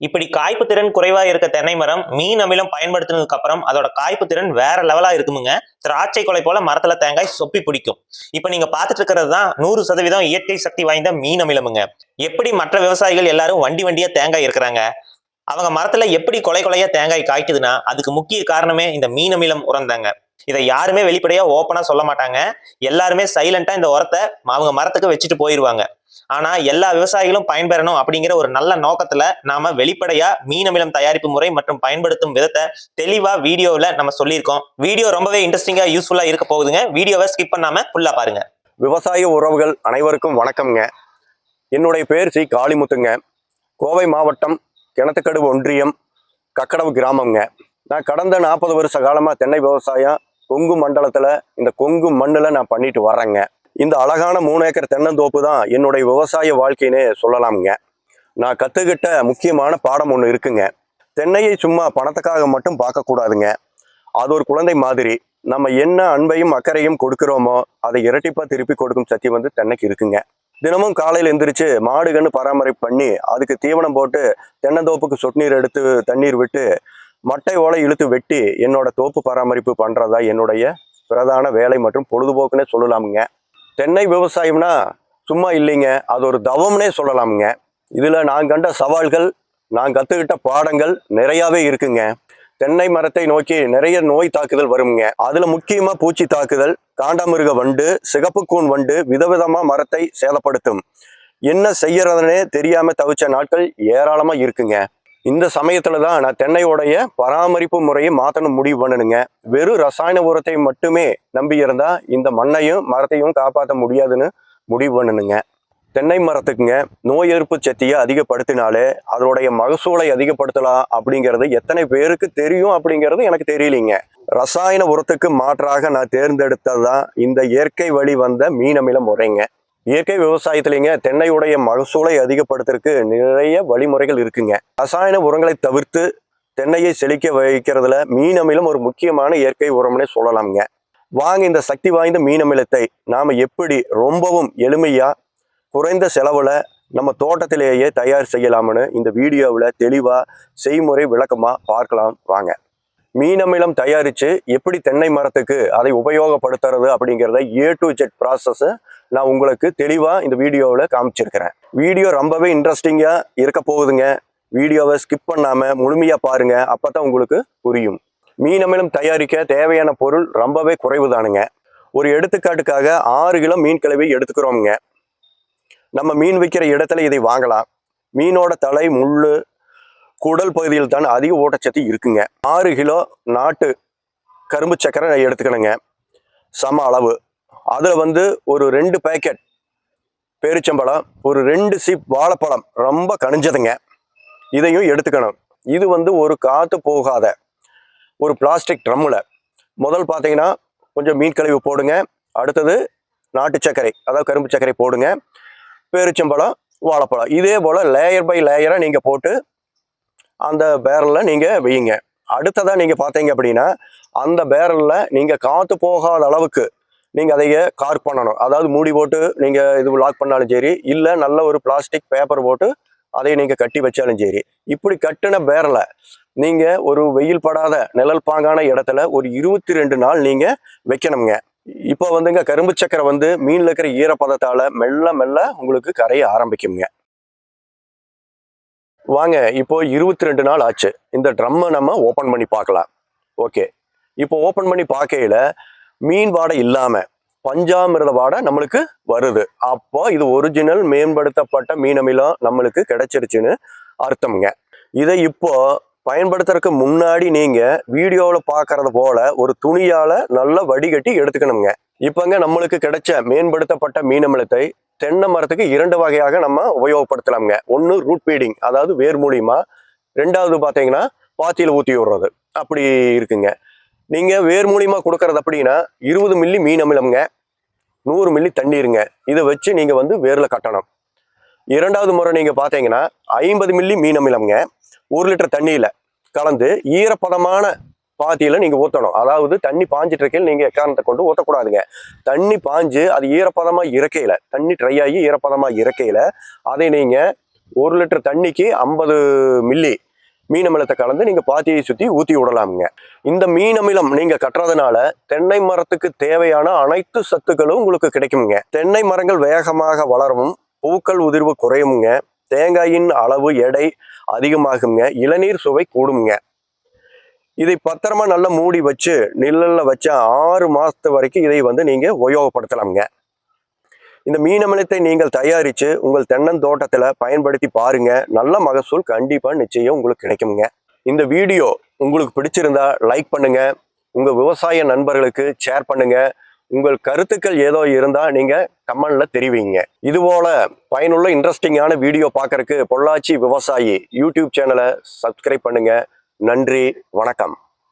இப்படி காய்ப்பு திறன் குறைவாக இருக்க தென்னை மரம் மீன் அமிலம் பயன்படுத்தினதுக்கு அப்புறம் அதோட காய்ப்பு திறன் வேற லெவலா இருக்குமுங்க. திராட்சை கொலை போல மரத்துல தேங்காய் சொப்பி பிடிக்கும். இப்ப நீங்க பார்த்துட்டு இருக்கிறது தான் நூறு சதவீதம் இயற்கை சக்தி வாய்ந்த மீன் அமிலமுங்க. எப்படி மற்ற விவசாயிகள் எல்லாரும் வண்டி வண்டியா தேங்காய் இருக்கிறாங்க? அவங்க மரத்துல எப்படி கொலை கொலையா தேங்காய் காய்க்குதுன்னா அதுக்கு முக்கிய காரணமே இந்த மீன் அமிலம் உரந்தாங்க இதை யாருமே வெளிப்படையா ஓப்பனா சொல்ல மாட்டாங்க. எல்லாருமே சைலண்டா இந்த உரத்தை அவங்க மரத்துக்கு வச்சுட்டு போயிடுவாங்க ஆனா எல்லா விவசாயிகளும் பயன்பெறணும் அப்படிங்கிற ஒரு நல்ல நோக்கத்துல நாம வெளிப்படையா மீன் அமிலம் தயாரிப்பு முறை மற்றும் பயன்படுத்தும் விதத்தை தெளிவா வீடியோவில் நம்ம சொல்லியிருக்கோம். வீடியோ ரொம்பவே இன்ட்ரெஸ்டிங்கா யூஸ்ஃபுல்லா இருக்க போகுதுங்க. வீடியோவை ஸ்கிப் பண்ணாம ஃபுல்லா பாருங்க. விவசாய உறவுகள் அனைவருக்கும் வணக்கம்ங்க. என்னுடைய பேர் சி. காளிமுத்துங்க. கோவை மாவட்டம் கிணத்துக்கடு ஒன்றியம் கக்கடவு கிராமம்ங்க நான் கடந்த நாற்பது வருஷ காலமாக தென்னை விவசாயம் கொங்கு மண்டலத்தில் இந்த கொங்கு மண்ணில் நான் பண்ணிட்டு வரேங்க இந்த அழகான மூணு ஏக்கர் தென்னந்தோப்பு தான் என்னுடைய விவசாய வாழ்க்கைன்னு சொல்லலாம்ங்க. நான் கற்றுக்கிட்ட முக்கியமான பாடம் ஒன்று இருக்குங்க. தென்னையை சும்மா பணத்துக்காக மட்டும் பார்க்கக்கூடாதுங்க அது ஒரு குழந்தை மாதிரி. நம்ம என்ன அன்பையும் அக்கறையும் கொடுக்குறோமோ அதை இரட்டிப்பா திருப்பி கொடுக்கும் சக்தி வந்து தென்னைக்கு இருக்குங்க. தினமும் காலையில் எந்திரிச்சு மாடு கன்று பராமரிப்பு பண்ணி அதுக்கு தீவனம் போட்டு தென்னந்தோப்புக்கு சொட்டு நீர் எடுத்து தண்ணீர் விட்டு மட்டை ஓலை இழுத்து வெட்டி என்னோட தோப்பு பராமரிப்பு பண்ணுறதா என்னுடைய பிரதான வேலை மற்றும் பொழுதுபோக்குன்னே சொல்லலாமுங்க. தென்னை விவசாயம்னா சும்மா இல்லைங்க. அது ஒரு தவம்னே சொல்லலாமுங்க. இதில் நான் கண்ட சவால்கள் நான் கற்றுக்கிட்ட பாடங்கள் நிறையாவே இருக்குங்க. தென்னை மரத்தை நோக்கி நிறைய நோய் தாக்குதல் வருங்க அதில் முக்கியமாக பூச்சி தாக்குதல் காண்டாமிருக வண்டு சிகப்பு கூன் வண்டு விதவிதமாக மரத்தை சேதப்படுத்தும். என்ன செய்யறதுனே தெரியாமல் தவிச்ச நாட்கள் ஏராளமாக இருக்குங்க. இந்த சமயத்தில் தான் நான் தென்னையோடைய பராமரிப்பு முறையை மாற்றணும் முடிவு பண்ணணுங்க வெறும் ரசாயன உரத்தை மட்டுமே நம்பி இருந்தால் இந்த மண்ணையும் மரத்தையும் காப்பாற்ற முடியாதுன்னு முடிவு பண்ணணுங்க தென்னை மரத்துக்குங்க நோய் எதிர்ப்பு சக்தியை அதிகப்படுத்தினாலே அதோடைய மகசூலை அதிகப்படுத்தலாம் அப்படிங்கிறது எத்தனை பேருக்கு தெரியும் அப்படிங்கிறது எனக்கு தெரியலீங்க. ரசாயன உரத்துக்கு மாற்றாக நான் தேர்ந்தெடுத்தது தான் இந்த இயற்கை வழி வந்த மீனமில முறைங்க. இயற்கை விவசாயத்திலேங்க தென்னையுடைய மகசூலை அதிகப்படுத்துறதுக்கு நிறைய வழிமுறைகள் இருக்குங்க. ரசாயன உரங்களை தவிர்த்து தென்னையை செழிக்க வைக்கிறதுல மீன் அமிலம் ஒரு முக்கியமான இயற்கை உரம்னே சொல்லலாம்ங்க. வாங்க இந்த சக்தி வாய்ந்த மீன் அமிலத்தை எப்படி ரொம்பவும் எளிமையாக குறைந்த செலவில் நம்ம தோட்டத்திலேயே தயார் செய்யலாம்னு இந்த வீடியோவில் தெளிவாக செய்முறை விளக்கமாக பார்க்கலாம். வாங்க. மீன் அமிலம் தயாரித்து எப்படி தென்னை மரத்துக்கு அதை உபயோகப்படுத்துறது அப்படிங்கிறத ஏ டு ஜெட் ப்ராசஸ்ஸை நான் உங்களுக்கு தெளிவாக இந்த வீடியோவில் காமிச்சிருக்கிறேன். வீடியோ ரொம்பவே இன்ட்ரெஸ்டிங்காக இருக்க போகுதுங்க. வீடியோவை ஸ்கிப் பண்ணாமல் முழுமையாக பாருங்கள் அப்போ தான் உங்களுக்கு புரியும். மீன் அமிலம் தயாரிக்க தேவையான பொருள் ரொம்பவே குறைவு தானுங்க ஒரு எடுத்துக்காட்டுக்காக ஆறு கிலோ மீன் கலவை எடுத்துக்கிறோமுங்க. நம்ம மீன் விற்கிற இடத்துல இதை வாங்கலாம். மீனோட தலை முள் குடல் பகுதியில் தான் அதிக ஊட்டச்சத்து இருக்குங்க. ஆறு கிலோ நாட்டு கரும்பு சக்கரை எடுத்துக்கணுங்க. சம அளவு. அதில் வந்து ஒரு ரெண்டு பேக்கெட் பேரிச்சம்பழம் ஒரு ரெண்டு சீப் வாழைப்பழம் ரொம்ப கனிஞ்சதுங்க. இதையும் எடுத்துக்கணும். இது வந்து ஒரு காற்று போகாத ஒரு பிளாஸ்டிக் ட்ரம்மில் முதல் பார்த்தீங்கன்னா கொஞ்சம் மீன் கழிவு போடுங்க. அடுத்தது நாட்டு சர்க்கரை அதாவது கரும்பு சர்க்கரை போடுங்க. பேரிச்சம்பழம் வாழைப்பழம். இதே போல் லேயர் பை லேயராக நீங்கள் போட்டு அந்த பேரலில் நீங்கள் வையுங்க. அடுத்ததாக நீங்கள் பார்த்தீங்க அப்படின்னா அந்த பேரலில் நீங்கள் காற்று போகாத அளவுக்கு நீங்கள் அதைய கார் பண்ணணும். அதாவது மூடி போட்டு நீங்கள் இது லாக் பண்ணாலும் சரி இல்லை நல்ல ஒரு பிளாஸ்டிக் பேப்பர் போட்டு அதை நீங்கள் கட்டி வச்சாலும் சரி. இப்படி கட்டின பேரலை நீங்கள் ஒரு வெயில் படாத நிழல் பாங்கான இடத்துல ஒரு இருபத்தி ரெண்டு நாள் நீங்கள் வைக்கணுங்க இப்போ வந்துங்க கரும்பு சக்கரை வந்து மீனில் இருக்கிற ஈரப்பதத்தால் மெல்ல மெல்ல உங்களுக்கு கரைய ஆரம்பிக்குங்க வாங்க இப்போ இருபத்தி ரெண்டு நாள் ஆச்சு. இந்த ட்ரம்மை நம்ம ஓப்பன் பண்ணி பார்க்கலாம். ஓகே இப்போ ஓப்பன் பண்ணி பார்க்கையில் மீன் வாடை இல்லாமல் பஞ்சாமிரத வாடை நம்மளுக்கு வருது. அப்போ இது ஒரிஜினல் மேம்படுத்தப்பட்ட மீன் அமிலம் நம்மளுக்கு கிடைச்சிருச்சுன்னு அர்த்தம்ங்க. இதை இப்போ பயன்படுத்துறதுக்கு முன்னாடி நீங்கள் வீடியோவில் பார்க்கறது போல ஒரு துணியால் நல்லா வடிகட்டி எடுத்துக்கணுங்க இப்போங்க நம்மளுக்கு கிடைச்ச மேம்படுத்தப்பட்ட மீன் அமிலத்தை தென்னை மரத்துக்கு இரண்டு வகையாக நம்ம உபயோகப்படுத்தலாம்ங்க. ஒன்று ரூட் பீடிங் அதாவது வேர் மூலியமா. ரெண்டாவது பார்த்தீங்கன்னா பாத்தியில் ஊற்றி விடுறது. அப்படி இருக்குங்க. நீங்கள் வேர் மூலியமாக கொடுக்கறது அப்படின்னா இருபது மில்லி மீன் அமிலம்ங்க. நூறு மில்லி தண்ணீருங்க. இதை வச்சு நீங்கள் வந்து வேரில் கட்டணும். இரண்டாவது முறை நீங்கள் பார்த்தீங்கன்னா ஐம்பது மில்லி மீன் அமிலம்ங்க. ஒரு லிட்டர் தண்ணியில் கலந்து ஈரப்பதமான பாத்தியில் நீங்கள் ஊற்றணும் அதாவது தண்ணி பாஞ்சிட்டு இருக்கையில் நீங்கள் எக்காரணத்தை கொண்டு ஊற்றக்கூடாதுங்க தண்ணி பாஞ்சு அது ஈரப்பதமாக இறக்கையில் தண்ணி ட்ரை ஆகி ஈரப்பதமாக இறக்கையில் அதை நீங்கள் ஒரு லிட்டர் தண்ணிக்கு ஐம்பது மில்லி மீனமிலத்தை கலந்து நீங்கள் பாத்தியை சுற்றி ஊற்றி விடலாமுங்க. இந்த மீன் அமிலம் கட்டுறதுனால தென்னை மரத்துக்கு தேவையான அனைத்து சத்துக்களும் உங்களுக்கு கிடைக்குங்க தென்னை மரங்கள் வேகமாக வளரவும் பூக்கள் உதிர்வு குறையுங்க தேங்காயின் அளவு எடை அதிகமாகுங்க இளநீர் சுவை கூடுங்க இதை பத்திரமா நல்லா மூடி வச்சு நிழல்ல வச்ச ஆறு மாதத்து வரைக்கும் இதை வந்து நீங்கள் உபயோகப்படுத்தலாம்ங்க. இந்த மீனமலத்தை நீங்கள் தயாரித்து உங்கள் தென்னந்தோட்டத்தில் பயன்படுத்தி பாருங்க. நல்ல மகசூல் கண்டிப்பாக நிச்சயம் உங்களுக்கு கிடைக்குங்க இந்த வீடியோ உங்களுக்கு பிடிச்சிருந்தா லைக் பண்ணுங்க. உங்கள் விவசாய நண்பர்களுக்கு ஷேர் பண்ணுங்க. உங்கள் கருத்துக்கள் ஏதோ இருந்தால் நீங்கள் கமெண்டில் தெரிவிங்க. இதுபோல் பயனுள்ள இன்ட்ரெஸ்டிங்கான வீடியோ பார்க்குறக்கு பொள்ளாச்சி விவசாயி யூடியூப் சேனலை சப்ஸ்கிரைப் பண்ணுங்கள் நன்றி வணக்கம்.